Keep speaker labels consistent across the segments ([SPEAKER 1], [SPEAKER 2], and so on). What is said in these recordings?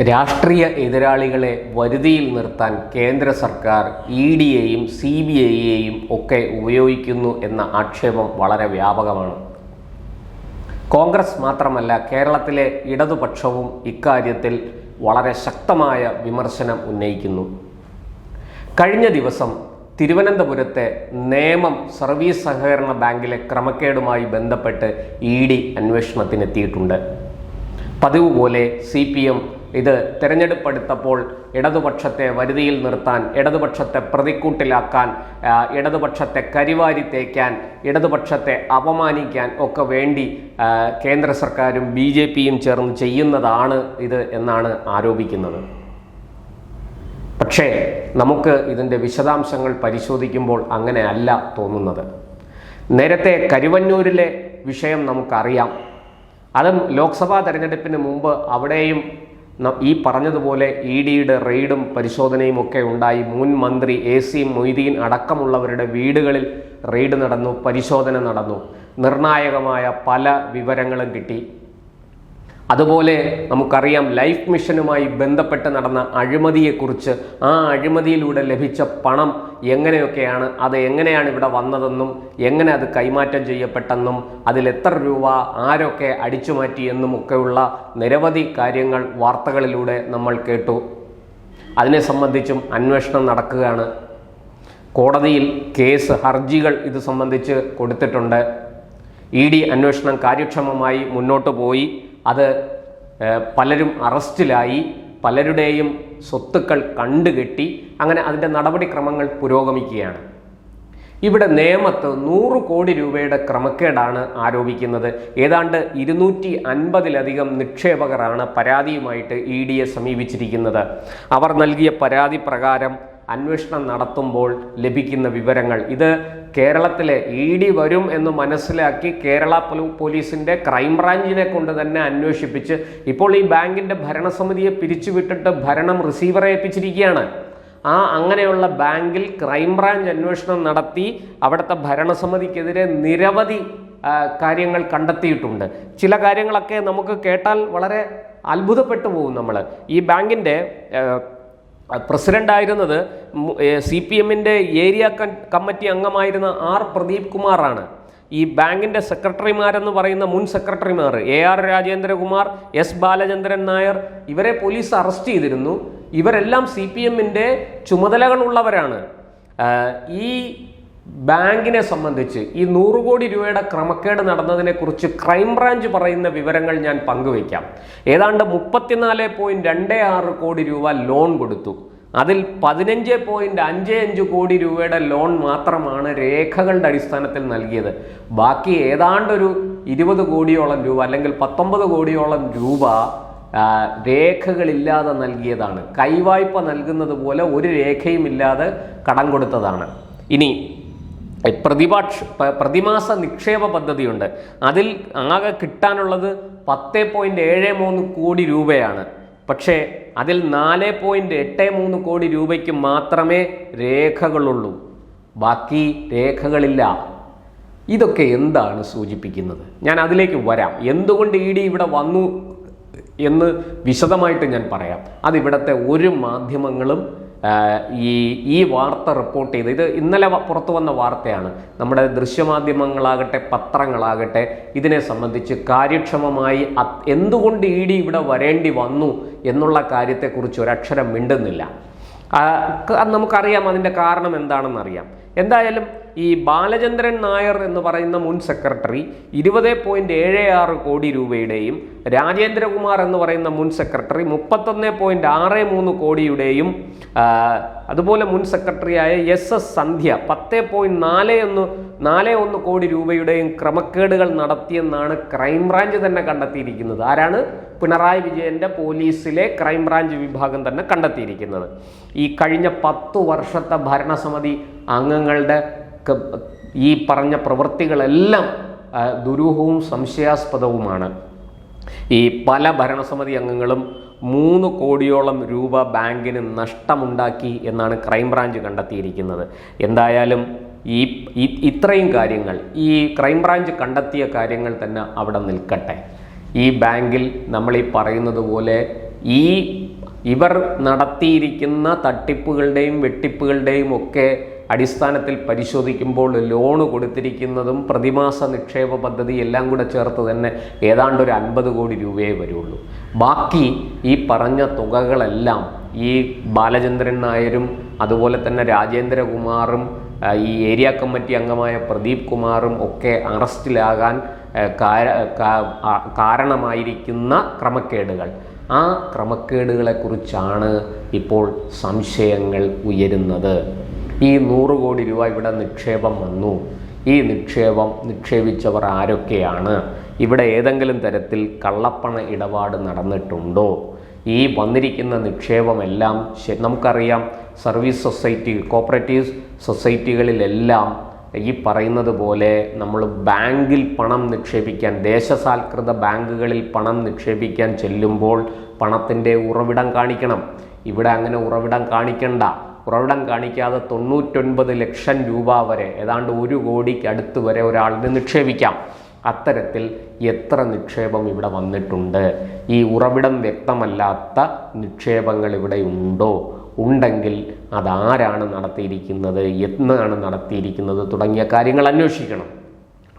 [SPEAKER 1] രാഷ്ട്രീയ എതിരാളികളെ വരുതിയിൽ നിർത്താൻ കേന്ദ്ര സർക്കാർ ഇ ഡിയെയും സി ബി ഐയെയും ഒക്കെ ഉപയോഗിക്കുന്നു എന്ന ആക്ഷേപം വളരെ വ്യാപകമാണ്. കോൺഗ്രസ് മാത്രമല്ല കേരളത്തിലെ ഇടതുപക്ഷവും ഇക്കാര്യത്തിൽ വളരെ ശക്തമായ വിമർശനം ഉന്നയിക്കുന്നു. കഴിഞ്ഞ ദിവസം തിരുവനന്തപുരത്തെ നേമം സർവീസ് സഹകരണ ബാങ്കിലെ ക്രമക്കേടുമായി ബന്ധപ്പെട്ട് ഇ ഡി അന്വേഷണത്തിനെത്തിയിട്ടുണ്ട്. പതിവ് പോലെ സി പി എം ഇത് തിരഞ്ഞെടുപ്പെടുത്തപ്പോൾ ഇടതുപക്ഷത്തെ വരുതിയിൽ നിർത്താൻ ഇടതുപക്ഷത്തെ പ്രതിക്കൂട്ടിലാക്കാൻ ഇടതുപക്ഷത്തെ കരിവാരി തേക്കാൻ ഇടതുപക്ഷത്തെ അപമാനിക്കാൻ ഒക്കെ വേണ്ടി കേന്ദ്ര സർക്കാരും ബി ജെ പിയും ചേർന്ന് ചെയ്യുന്നതാണ് ഇത് എന്നാണ് ആരോപിക്കുന്നത്. പക്ഷേ നമുക്ക് ഇതിന്റെ വിശദാംശങ്ങൾ പരിശോധിക്കുമ്പോൾ അങ്ങനെയല്ല തോന്നുന്നത്. നേരത്തെ കരുവന്നൂരിലെ വിഷയം നമുക്കറിയാം. അതും ലോക്സഭാ തെരഞ്ഞെടുപ്പിന് മുമ്പ് അവിടെയും ഈ പറഞ്ഞതുപോലെ ഇ ഡിയുടെ റെയ്ഡും പരിശോധനയും ഒക്കെ ഉണ്ടായി. മുൻ മന്ത്രി എ സി മൊയ്തീൻ അടക്കമുള്ളവരുടെ വീടുകളിൽ റെയ്ഡ് നടന്നു പരിശോധന നടന്നു. നിർണായകമായ പല വിവരങ്ങളും കിട്ടി. അതുപോലെ നമുക്കറിയാം ലൈഫ് മിഷനുമായി ബന്ധപ്പെട്ട് നടന്ന അഴിമതിയെക്കുറിച്ച് ആ അഴിമതിയിലൂടെ ലഭിച്ച പണം എങ്ങനെയൊക്കെയാണ് അത് എങ്ങനെയാണ് ഇവിടെ വന്നതെന്നും എങ്ങനെ അത് കൈമാറ്റം ചെയ്യപ്പെട്ടെന്നും അതിൽ എത്ര രൂപ ആരൊക്കെ അടിച്ചുമാറ്റിയെന്നും ഒക്കെയുള്ള നിരവധി കാര്യങ്ങൾ വാർത്തകളിലൂടെ നമ്മൾ കേട്ടു. അതിനെ സംബന്ധിച്ചും അന്വേഷണം നടക്കുകയാണ്. കോടതിയിൽ കേസ് ഹർജികൾ ഇത് സംബന്ധിച്ച് കൊടുത്തിട്ടുണ്ട്. ഇ ഡി അന്വേഷണം കാര്യക്ഷമമായി മുന്നോട്ട് പോയി. അത് പലരും അറസ്റ്റിലായി പലരുടെയും സ്വത്തുക്കൾ കണ്ടുകെട്ടി അങ്ങനെ അതിന്റെ നടപടിക്രമങ്ങൾ പുരോഗമിക്കുകയാണ്. ഇവിടെ നേമത്ത് നൂറ് കോടി രൂപയുടെ ക്രമക്കേടാണ് ആരോപിക്കുന്നത്. ഏതാണ്ട് ഇരുന്നൂറ്റി അൻപതിലധികം നിക്ഷേപകരാണ് പരാതിയുമായിട്ട് ഇ ഡിയെ സമീപിച്ചിരിക്കുന്നത്. അവർ നൽകിയ പരാതി പ്രകാരം അന്വേഷണം നടത്തുമ്പോൾ ലഭിക്കുന്ന വിവരങ്ങൾ. ഇത് കേരളത്തിലെ ഇ ഡി വരും എന്ന് മനസ്സിലാക്കി കേരള പോലീസിന്റെ ക്രൈംബ്രാഞ്ചിനെ കൊണ്ട് തന്നെ അന്വേഷിപ്പിച്ച് ഇപ്പോൾ ഈ ബാങ്കിന്റെ ഭരണസമിതിയെ പിരിച്ചുവിട്ടിട്ട് ഭരണം റിസീവറെ ഏൽപ്പിച്ചിരിക്കുകയാണ്. ആ അങ്ങനെയുള്ള ബാങ്കിൽ ക്രൈംബ്രാഞ്ച് അന്വേഷണം നടത്തി അവിടുത്തെ ഭരണസമിതിക്കെതിരെ നിരവധി കാര്യങ്ങൾ കണ്ടെത്തിയിട്ടുണ്ട്. ചില കാര്യങ്ങളൊക്കെ നമുക്ക് കേട്ടാൽ വളരെ അത്ഭുതപ്പെട്ടു പോകും നമ്മൾ ഈ ബാങ്കിന്റെ പ്രസിഡന്റ് ആയിരുന്നത് സി പി എമ്മിന്റെ ഏരിയ കമ്മിറ്റി അംഗമായിരുന്ന ആർ പ്രദീപ് കുമാറാണ്. ഈ ബാങ്കിന്റെ സെക്രട്ടറിമാരെന്ന് പറയുന്ന മുൻ സെക്രട്ടറിമാർ A R Rajendrakumar S Balachandran Nair ഇവരെ പോലീസ് അറസ്റ്റ് ചെയ്തിരുന്നു. ഇവരെല്ലാം സി പി എമ്മിന്റെ ചുമതലകളുള്ളവരാണ്. ഈ ബാങ്കിനെ സംബന്ധിച്ച് ഈ നൂറ് കോടി രൂപയുടെ ക്രമക്കേട് നടന്നതിനെക്കുറിച്ച് ക്രൈംബ്രാഞ്ച് പറയുന്ന വിവരങ്ങൾ ഞാൻ പങ്കുവയ്ക്കാം. ഏതാണ്ട് മുപ്പത്തിനാല് പോയിന്റ് രണ്ട് ആറ് കോടി രൂപ ലോൺ കൊടുത്തു. അതിൽ പതിനഞ്ച് പോയിന്റ് അഞ്ച് അഞ്ച് കോടി രൂപയുടെ ലോൺ മാത്രമാണ് രേഖകളുടെ അടിസ്ഥാനത്തിൽ നൽകിയത്. ബാക്കി ഏതാണ്ടൊരു ഇരുപത് കോടിയോളം രൂപ അല്ലെങ്കിൽ പത്തൊമ്പത് കോടിയോളം രൂപ രേഖകളില്ലാതെ നൽകിയതാണ്. കൈവായ്പ നൽകുന്നത് പോലെ ഒരു രേഖയും ഇല്ലാതെ കടം കൊടുത്തതാണ്. ഇനി പ്രതിഭാക്ഷ പ- പ്രതിമാസ നിക്ഷേപ പദ്ധതിയുണ്ട്. അതിൽ ആകെ കിട്ടാനുള്ളത് പത്ത് പോയിന്റ് ഏഴ് മൂന്ന് കോടി രൂപയാണ്. പക്ഷേ അതിൽ നാല് പോയിന്റ് എട്ട് മൂന്ന് കോടി രൂപയ്ക്ക് മാത്രമേ രേഖകളുള്ളൂ. ബാക്കി രേഖകളില്ല. ഇതൊക്കെ എന്താണ് സൂചിപ്പിക്കുന്നത്? ഞാൻ അതിലേക്ക് വരാം. എന്തുകൊണ്ട് ഇ ഡി ഇവിടെ വന്നു എന്ന് വിശദമായിട്ട് ഞാൻ പറയാം. അത് ഇവിടുത്തെ ഒരു മാധ്യമങ്ങളും ഈ ഈ വാർത്ത റിപ്പോർട്ട് ചെയ്ത് ഇത് ഇന്നലെ പുറത്തു വന്ന വാർത്തയാണ്. നമ്മുടെ ദൃശ്യമാധ്യമങ്ങളാകട്ടെ പത്രങ്ങളാകട്ടെ ഇതിനെ സംബന്ധിച്ച് കാര്യക്ഷമമായി എന്തുകൊണ്ട് ഇ ഡി ഇവിടെ വരേണ്ടി വന്നു എന്നുള്ള കാര്യത്തെക്കുറിച്ച് ഒരക്ഷരം മിണ്ടുന്നില്ല. നമുക്കറിയാം അതിന്റെ കാരണം എന്താണെന്നറിയാം. എന്തായാലും ഈ ബാലചന്ദ്രൻ നായർ എന്ന് പറയുന്ന മുൻ സെക്രട്ടറി ഇരുപത് പോയിന്റ് ഏഴ് ആറ് കോടി രൂപയുടെയും രാജേന്ദ്രകുമാർ എന്ന് പറയുന്ന മുൻ സെക്രട്ടറി മുപ്പത്തൊന്ന് പോയിന്റ് ആറ് മൂന്ന് കോടിയുടെയും അതുപോലെ മുൻ സെക്രട്ടറിയായ എസ് എസ് സന്ധ്യ പത്ത് പോയിന്റ് നാല് ഒന്ന് നാല് ഒന്ന് കോടി രൂപയുടെയും ക്രമക്കേടുകൾ നടത്തിയെന്നാണ് ക്രൈംബ്രാഞ്ച് തന്നെ കണ്ടെത്തിയിരിക്കുന്നത്. ആരാണ്? പിണറായി വിജയന്റെ പോലീസിലെ ക്രൈംബ്രാഞ്ച് വിഭാഗം തന്നെ കണ്ടെത്തിയിരിക്കുന്നത്. ഈ കഴിഞ്ഞ പത്തു വർഷത്തെ ഭരണസമിതി അംഗങ്ങളുടെ ഈ പറഞ്ഞ പ്രവൃത്തികളെല്ലാം ദുരൂഹവും സംശയാസ്പദവുമാണ്. ഈ പല ഭരണസമിതി അംഗങ്ങളും മൂന്ന് കോടിയോളം രൂപ ബാങ്കിന് നഷ്ടമുണ്ടാക്കി എന്നാണ് ക്രൈംബ്രാഞ്ച് കണ്ടെത്തിയിരിക്കുന്നത്. എന്തായാലും ഈ- ഇത്രയും കാര്യങ്ങൾ ഈ ക്രൈംബ്രാഞ്ച് കണ്ടെത്തിയ കാര്യങ്ങൾ തന്നെ അവിടെ നിൽക്കട്ടെ. ഈ ബാങ്കിൽ നമ്മൾ ഈ പറയുന്നത് പോലെ ഈ ഇവർ നടത്തിയിരിക്കുന്ന തട്ടിപ്പുകളുടെയും വെട്ടിപ്പുകളുടെയും ഒക്കെ അടിസ്ഥാനത്തിൽ പരിശോധിക്കുമ്പോൾ ലോണ് കൊടുത്തിരിക്കുന്നതും പ്രതിമാസ നിക്ഷേപ പദ്ധതി എല്ലാം കൂടെ ചേർത്ത് തന്നെ ഏതാണ്ട് ഒരു അൻപത് കോടി രൂപയേ വരുള്ളൂ. ബാക്കി ഈ പറഞ്ഞ തുകകളെല്ലാം ഈ ബാലചന്ദ്രൻ നായരും അതുപോലെ തന്നെ രാജേന്ദ്രകുമാറും ഈ ഏരിയ കമ്മിറ്റി അംഗമായ പ്രദീപ് കുമാറും ഒക്കെ അറസ്റ്റിലാകാൻ കാരണമായിരിക്കുന്ന ക്രമക്കേടുകൾ. ആ ക്രമക്കേടുകളെക്കുറിച്ചാണ് ഇപ്പോൾ സംശയങ്ങൾ ഉയരുന്നത്. ഈ നൂറ് കോടി രൂപ ഇവിടെ നിക്ഷേപം വന്നു. ഈ നിക്ഷേപം നിക്ഷേപിച്ചവർ ആരൊക്കെയാണ്? ഇവിടെ ഏതെങ്കിലും തരത്തിൽ കള്ളപ്പണ ഇടപാട് നടന്നിട്ടുണ്ടോ? ഈ വന്നിരിക്കുന്ന നിക്ഷേപമെല്ലാം നമുക്കറിയാം സർവീസ് സൊസൈറ്റി കോപ്പറേറ്റീവ് സൊസൈറ്റികളിലെല്ലാം ഈ പറയുന്നത് പോലെ നമ്മൾ ബാങ്കിൽ പണം നിക്ഷേപിക്കാൻ ദേശസാൽകൃത ബാങ്കുകളിൽ പണം നിക്ഷേപിക്കാൻ ചെല്ലുമ്പോൾ പണത്തിന്റെ ഉറവിടം കാണിക്കണം. ഇവിടെ അങ്ങനെ ഉറവിടം കാണിക്കണ്ട. ഉറവിടം കാണിക്കാതെ തൊണ്ണൂറ്റൊൻപത് ലക്ഷം രൂപ വരെ ഏതാണ്ട് ഒരു കോടിക്ക് അടുത്ത് വരെ ഒരാളിന് നിക്ഷേപിക്കാം. അത്തരത്തിൽ എത്ര നിക്ഷേപം ഇവിടെ വന്നിട്ടുണ്ട്? ഈ ഉറവിടം വ്യക്തമല്ലാത്ത നിക്ഷേപങ്ങൾ ഇവിടെ ഉണ്ടോ? ഉണ്ടെങ്കിൽ അതാരാണ് നടത്തിയിരിക്കുന്നത്? എന്നാണ് നടത്തിയിരിക്കുന്നത്? തുടങ്ങിയ കാര്യങ്ങൾ അന്വേഷിക്കണം.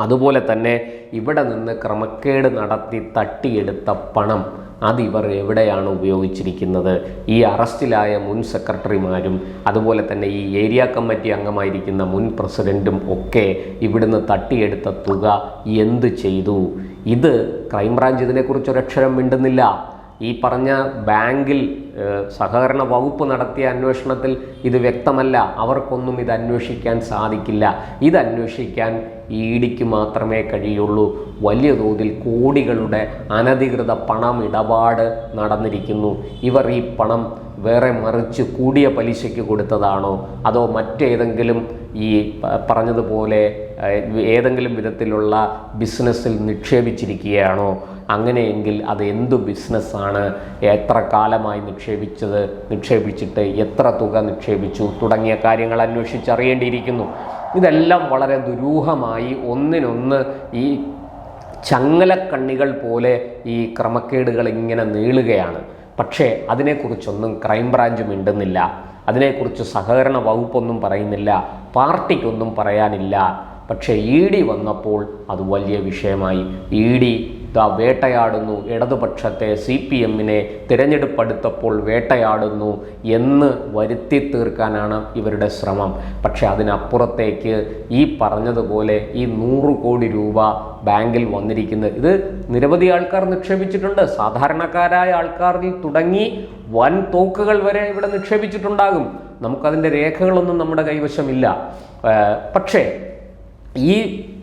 [SPEAKER 1] അതുപോലെ തന്നെ ഇവിടെ നിന്ന് ക്രമക്കേട് നടത്തി തട്ടിയെടുത്ത പണം അതിവർ എവിടെയാണ് ഉപയോഗിച്ചിരിക്കുന്നത്? ഈ അറസ്റ്റിലായ മുൻ സെക്രട്ടറിമാരും അതുപോലെ തന്നെ ഈ ഏരിയ കമ്മിറ്റി അംഗമായിരിക്കുന്ന മുൻ പ്രസിഡന്റും ഒക്കെ ഇവിടുന്ന് തട്ടിയെടുത്ത തുക എന്ത് ചെയ്തു? ഇത് ക്രൈംബ്രാഞ്ച് ഇതിനെക്കുറിച്ച് ഒരക്ഷരം മിണ്ടുന്നില്ല. ഈ പറഞ്ഞ ബാങ്കിൽ സഹകരണ വകുപ്പ് നടത്തിയ അന്വേഷണത്തിൽ ഇത് വ്യക്തമല്ല. അവർക്കൊന്നും ഇത് അന്വേഷിക്കാൻ സാധിക്കില്ല. ഇത് അന്വേഷിക്കാൻ ഇ ഡിക്ക് മാത്രമേ കഴിയുള്ളൂ. വലിയ തോതിൽ കോടികളുടെ അനധികൃത പണം ഇടപാട് നടന്നിരിക്കുന്നു. ഇവർ ഈ പണം വേറെ മറിച്ച് കൂടിയ പലിശയ്ക്ക് കൊടുത്തതാണോ? അതോ മറ്റേതെങ്കിലും ഈ പറഞ്ഞതുപോലെ ഏതെങ്കിലും വിധത്തിലുള്ള ബിസിനസ്സിൽ നിക്ഷേപിച്ചിരിക്കുകയാണോ? അങ്ങനെയെങ്കിൽ അത് എന്തു ബിസിനസ്സാണ്? എത്ര കാലമായി നിക്ഷേപിച്ചത്? നിക്ഷേപിച്ചിട്ട് എത്ര തുക നിക്ഷേപിച്ചു? തുടങ്ങിയ കാര്യങ്ങൾ അന്വേഷിച്ചറിയേണ്ടിയിരിക്കുന്നു. ഇതെല്ലാം വളരെ ദുരൂഹമായി ഒന്നിനൊന്ന് ഈ ചങ്ങലക്കണ്ണികൾ പോലെ ഈ ക്രമക്കേടുകൾ ഇങ്ങനെ നീളുകയാണ്. പക്ഷേ അതിനെക്കുറിച്ചൊന്നും ക്രൈംബ്രാഞ്ച് മിണ്ടുന്നില്ല. അതിനെക്കുറിച്ച് സഹകരണ വകുപ്പൊന്നും പറയുന്നില്ല. പാർട്ടിക്കൊന്നും പറയാനില്ല. പക്ഷേ ഇ ഡി വന്നപ്പോൾ അത് വലിയ വിഷയമായി. ഇ ഡി ദാ വേട്ടയാടുന്നു. ഇടതുപക്ഷത്തെ സി പി എമ്മിനെ തിരഞ്ഞെടുപ്പെടുത്തപ്പോൾ വേട്ടയാടുന്നു എന്ന് വരുത്തി തീർക്കാനാണ് ഇവരുടെ ശ്രമം. പക്ഷേ അതിനപ്പുറത്തേക്ക് ഈ പറഞ്ഞതുപോലെ ഈ നൂറ് കോടി രൂപ ബാങ്കിൽ വന്നിരിക്കുന്നത് ഇത് നിരവധി ആൾക്കാർ നിക്ഷേപിച്ചിട്ടുണ്ട്. സാധാരണക്കാരായ ആൾക്കാരിൽ തുടങ്ങി വൻ തോക്കുകൾ വരെ ഇവിടെ നിക്ഷേപിച്ചിട്ടുണ്ടാകും. നമുക്കതിന്റെ രേഖകളൊന്നും നമ്മുടെ കൈവശമില്ല. പക്ഷേ ഈ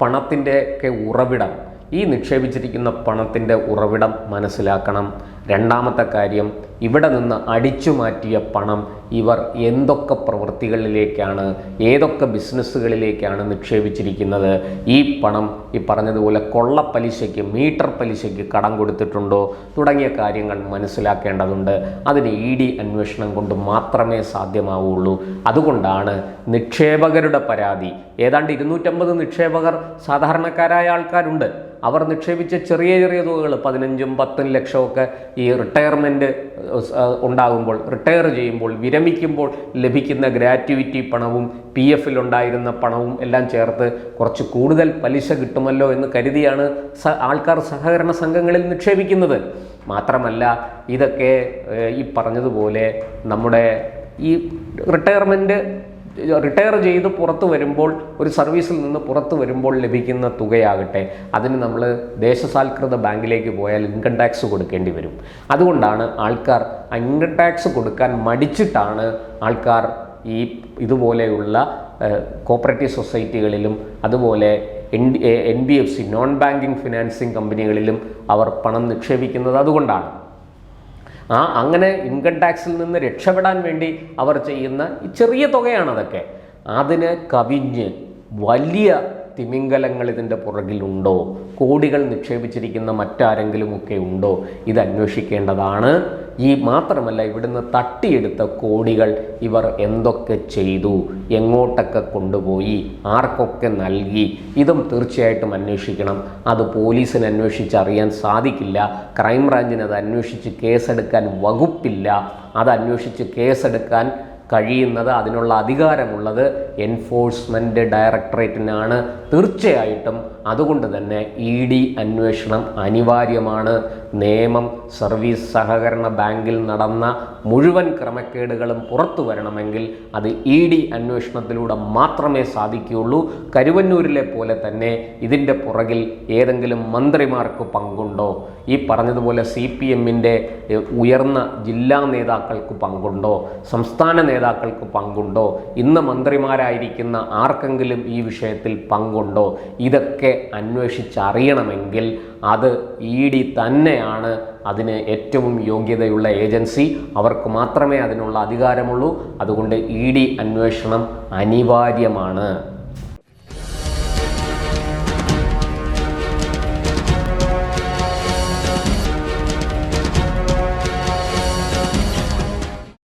[SPEAKER 1] പണത്തിന്റെ ഒക്കെ ഉറവിടം ഈ നിക്ഷേപിച്ചിരിക്കുന്ന പണത്തിന്റെ ഉറവിടം മനസ്സിലാക്കണം. രണ്ടാമത്തെ കാര്യം ഇവിടെ നിന്ന് അടിച്ചു മാറ്റിയ പണം ഇവർ എന്തൊക്കെ പ്രവൃത്തികളിലേക്കാണ് ഏതൊക്കെ ബിസിനസ്സുകളിലേക്കാണ് നിക്ഷേപിച്ചിരിക്കുന്നത്? ഈ പണം ഈ പറഞ്ഞതുപോലെ കൊള്ളപ്പലിശയ്ക്ക് മീറ്റർ പലിശയ്ക്ക് കടം കൊടുത്തിട്ടുണ്ടോ തുടങ്ങിയ കാര്യങ്ങൾ മനസ്സിലാക്കേണ്ടതുണ്ട്. അതിന് ഇ ഡി അന്വേഷണം കൊണ്ട് മാത്രമേ സാധ്യമാവുള്ളൂ. അതുകൊണ്ടാണ് നിക്ഷേപകരുടെ പരാതി. ഏതാണ്ട് ഇരുന്നൂറ്റമ്പത് നിക്ഷേപകർ സാധാരണക്കാരായ ആൾക്കാരുണ്ട്. അവർ നിക്ഷേപിച്ച ചെറിയ ചെറിയ തുകകൾ പതിനഞ്ചും പത്തും ലക്ഷമൊക്കെ ഈ റിട്ടയർമെന്റ് ഉണ്ടാകുമ്പോൾ റിട്ടയർ ചെയ്യുമ്പോൾ വിരമിക്കുമ്പോൾ ലഭിക്കുന്ന ഗ്രാറ്റുവിറ്റി പണവും പി എഫിൽ ഉണ്ടായിരുന്ന പണവും എല്ലാം ചേർത്ത് കുറച്ച് കൂടുതൽ പലിശ കിട്ടുമല്ലോ എന്ന് കരുതിയാണ് ആൾക്കാർ സഹകരണ സംഘങ്ങളിൽ നിക്ഷേപിക്കുന്നത്. മാത്രമല്ല ഇതൊക്കെ ഈ പറഞ്ഞതുപോലെ നമ്മുടെ ഈ റിട്ടയർമെന്റ് റിട്ടയർ ചെയ്ത് പുറത്ത് വരുമ്പോൾ ഒരു സർവീസിൽ നിന്ന് പുറത്ത് വരുമ്പോൾ ലഭിക്കുന്ന തുകയാകട്ടെ അതിന് നമ്മൾ ദേശസാൽകൃത ബാങ്കിലേക്ക് പോയാൽ ഇൻകം ടാക്സ് കൊടുക്കേണ്ടി വരും. അതുകൊണ്ടാണ് ആൾക്കാർ ഇൻകം ടാക്സ് കൊടുക്കാൻ മടിച്ചിട്ടാണ് ആൾക്കാർ ഈ ഇതുപോലെയുള്ള കോപ്പറേറ്റീവ് സൊസൈറ്റികളിലും അതുപോലെ N N B F C non banking financing കമ്പനികളിലും അവർ പണം നിക്ഷേപിക്കുന്നത്. അതുകൊണ്ടാണ് ആ അങ്ങനെ ഇൻകം ടാക്സിൽ നിന്ന് രക്ഷപ്പെടാൻ വേണ്ടി അവർ ചെയ്യുന്ന ചെറിയ തുകയാണ് അതൊക്കെ. അതിന് കവിഞ്ഞ് വലിയ തിമിംഗലങ്ങൾ ഇതിന്റെ പുറകിലുണ്ടോ കോടികൾ നിക്ഷേപിച്ചിരിക്കുന്ന മറ്റാരെങ്കിലും ഒക്കെ ഉണ്ടോ? ഇത് അന്വേഷിക്കേണ്ടതാണ്. ഈ മാത്രമല്ല ഇവിടുന്ന് തട്ടിയെടുത്ത കോടികൾ ഇവർ എന്തൊക്കെ ചെയ്തു? എങ്ങോട്ടൊക്കെ കൊണ്ടുപോയി? ആർക്കൊക്കെ നൽകി? ഇതും തീർച്ചയായിട്ടും അന്വേഷിക്കണം. അത് പോലീസിന് അന്വേഷിച്ചറിയാൻ സാധിക്കില്ല. ക്രൈംബ്രാഞ്ചിന് അത് അന്വേഷിച്ച് കേസെടുക്കാൻ വകുപ്പില്ല. അത് അന്വേഷിച്ച് കേസെടുക്കാൻ കഴിയുന്നത് അതിനുള്ള അധികാരമുള്ളത് എൻഫോഴ്സ്മെന്റ് ഡയറക്ടറേറ്റിനാണ് തീർച്ചയായിട്ടും അതുകൊണ്ട് തന്നെ ഇ ഡി അന്വേഷണം അനിവാര്യമാണ്. നിയമം സർവീസ് സഹകരണ ബാങ്കിൽ നടന്ന മുഴുവൻ ക്രമക്കേടുകളും പുറത്തു വരണമെങ്കിൽ അത് ഇ ഡി അന്വേഷണത്തിലൂടെ മാത്രമേ സാധിക്കുകയുള്ളൂ. കരുവന്നൂരിലെ പോലെ തന്നെ ഇതിന്റെ പുറകിൽ ഏതെങ്കിലും മന്ത്രിമാർക്ക് പങ്കുണ്ടോ? ഈ പറഞ്ഞതുപോലെ സി പി എമ്മിന്റെ ഉയർന്ന ജില്ലാ നേതാക്കൾക്ക് പങ്കുണ്ടോ? സംസ്ഥാന നേതാക്കൾക്ക് പങ്കുണ്ടോ? ഇന്ന് മന്ത്രിമാരായിരിക്കുന്ന ആർക്കെങ്കിലും ഈ വിഷയത്തിൽ പങ്കുണ്ടോ? ഇതൊക്കെ അന്വേഷിച്ചറിയണമെങ്കിൽ അത് ഇ ഡി തന്നെയാണ് അതിന് ഏറ്റവും യോഗ്യതയുള്ള ഏജൻസി. അവർക്ക് മാത്രമേ അതിനുള്ള അധികാരമുള്ളൂ. അതുകൊണ്ട് ഇ ഡി അന്വേഷണം അനിവാര്യമാണ്.